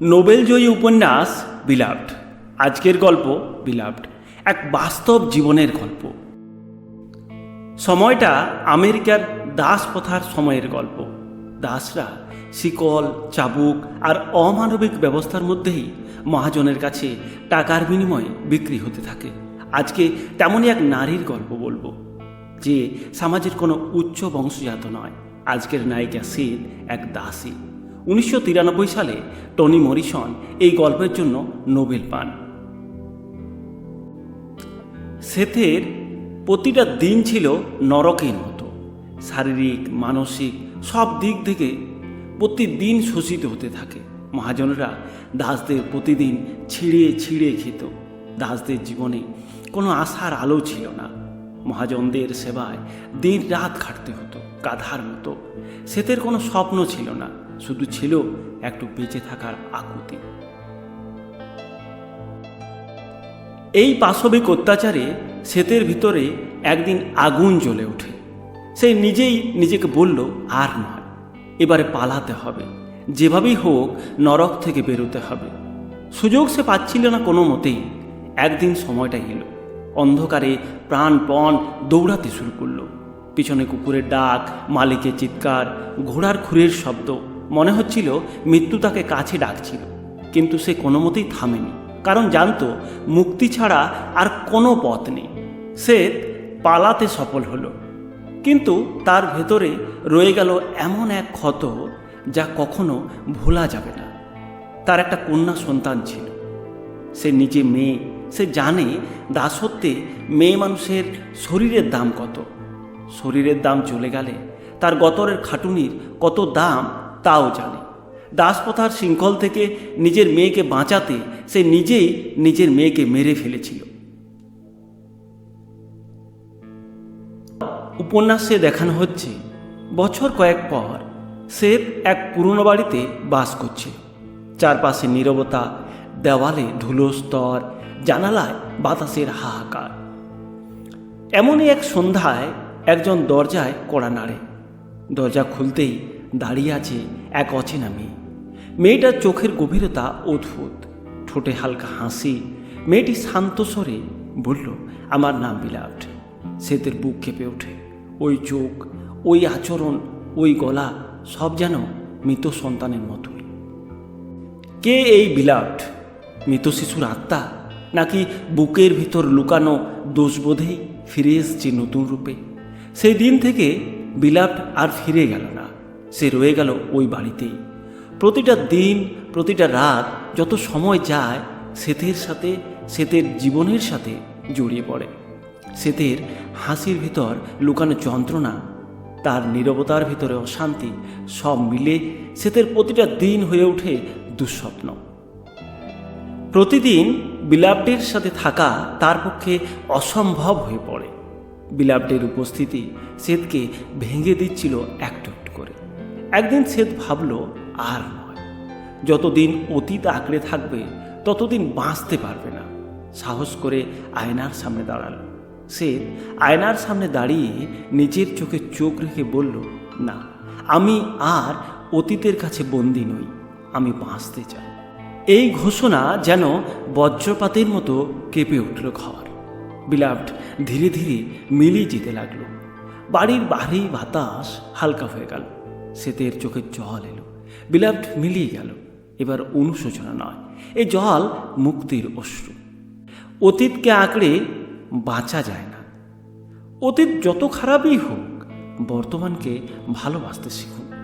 নোবেলজয়ী উপন্যাস বিলাভড। আজকের গল্প বিলাভড। এক বাস্তব জীবনের গল্প। সময়টা আমেরিকার দাস প্রথার সময়ের গল্প। দাসরা শিকল, চাবুক আর অমানবিক ব্যবস্থার মধ্যেই মহাজনের কাছে টাকার বিনিময়ে বিক্রি হতে থাকে। আজকে তেমনই এক নারীর গল্প বলব, যে সমাজের কোনো উচ্চ বংশজাত নয়। আজকের নায়িকা সিদ এক দাসী। উনিশশো তিরানব্বই সালে টনি মরিসন এই গল্পের জন্য নোবেল পান। সেথের প্রতিটা দিন ছিল নরকের মতো। শারীরিক, মানসিক সব দিক থেকে প্রতিদিন শোষিত হতে থাকে। মহাজনরা দাসদের প্রতিদিন ছিঁড়ে ছিঁড়ে খেত। দাসদের জীবনে কোনো আশার আলো ছিল না। মহাজনদের সেবায় দিন রাত খাটতে হতো, গাধার মতো। সেতের কোনো স্বপ্ন ছিল না, শুধু ছিল একটু বেঁচে থাকার আকুতি। এই পাশবিক অত্যাচারে সেতের ভিতরে একদিন আগুন জ্বলে ওঠে। সে নিজেই নিজেকে বলল, আর নয়, এবারে পালাতে হবে। যেভাবেই হোক, নরক থেকে বেরোতে হবে। সুযোগ সে পাচ্ছিল না কোনো মতেই। একদিন সময়টা এলো। অন্ধকারে প্রাণপণ দৌড়াতে শুরু করল। পিছনে কুকুরের ডাক, মালিকের চিৎকার, ঘোড়ার খুরের শব্দ, মনে হচ্ছিল মৃত্যু তাকে কাছে ডাকছিল। কিন্তু সে কোনো মতেই থামেনি, কারণ জানতো মুক্তি ছাড়া আর কোনো পথ নেই। সে পালাতে সফল হলো, কিন্তু তার ভেতরে রয়ে গেল এমন এক ক্ষত যা কখনো ভোলা যাবে না। তার একটা কন্যা সন্তান ছিল। সে নিজে মেয়ে সে জানে দাসত্বে মেয়ে মানুষের শরীরের দাম কত। শরীরের দাম চলে গেলে তার গতরের খাটুনির কত দাম তাও জানে। দাসপ্রথার শৃঙ্খল থেকে নিজের মেয়েকে বাঁচাতে সে নিজেই নিজের মেয়েকে মেরে ফেলেছিল। উপন্যাসে দেখানো হচ্ছে, বছর কয়েক পর সে এক পুরনো বাড়িতে বাস করছে চারপাশে নীরবতা, দেওয়ালে ধুলো স্তর জানালায় বাতাসের হাহাকার। এমনই এক সন্ধ্যায় একজন দরজায় কড়া নাড়ে। দরজা খুলতেই দাঁড়িয়ে আছে এক অচেনা মেয়ে। মেয়েটার চোখের গভীরতা অদ্ভুত। ঠোঁটে হালকা হাসি। মেয়েটি শান্ত স্বরে বলল, আমার নাম বিলাট। সেতের বুক কেঁপে ওঠে। ওই চোখ, ওই আচরণ, ওই গলা সব যেন মৃত সন্তানের মতোই। কে এই বিলাট? মৃত শিশুর আত্মা? নাকি বুকের ভিতর লুকানো দোষবোধেই ফিরে এসছে নতুন রূপে? সেই দিন থেকে বিলাপ আর ফিরে গেল না। সে রয়ে গেল ওই বাড়িতেই। প্রতিটা দিন, প্রতিটা রাত, যত সময় যায় সেতের সাথে সেতের জীবনের সাথে জড়িয়ে পড়ে। সেতের হাসির ভিতর লুকানো যন্ত্রণা, তার নীরবতার ভিতরে অশান্তি, সব মিলে সেতের প্রতিটা দিন হয়ে ওঠে দুঃস্বপ্ন। প্রতিদিন বিলাবডের সাথে থাকা তার পক্ষে অসম্ভব হয়ে পড়ে। বিলাবডের উপস্থিতি শ্বেতকে ভেঙে দিচ্ছিল একটু একটু করে। একদিন শ্বেত ভাবল, আর নয়। যতদিন অতীত আঁকড়ে থাকবে, ততদিন বাঁচতে পারবে না। সাহস করে আয়নার সামনে দাঁড়াল। সে আয়নার সামনে দাঁড়িয়ে নিজের চোখে চোখ রেখে বলল, না, আমি আর অতীতের কাছে বন্দি নই। আমি বাঁচতে চাই। এই ঘোষণা যেন বজ্রপাতের মতো কেঁপে উঠল ঘর। বিলাপ্ট ধীরে ধীরে মিলিয়ে যেতে লাগল। বাড়ির ভারী বাতাস হালকা হয়ে গেল। সেতের চোখে জল এলো। বিলাপ্ট মিলিয়ে গেল। এবার অনুশোচনা নয় এই জল মুক্তির অশ্রু। অতীতকে আঁকড়ে বাঁচা যায় না। অতীত যত খারাপই হোক, বর্তমানকে ভালোবাসতে শিখুন।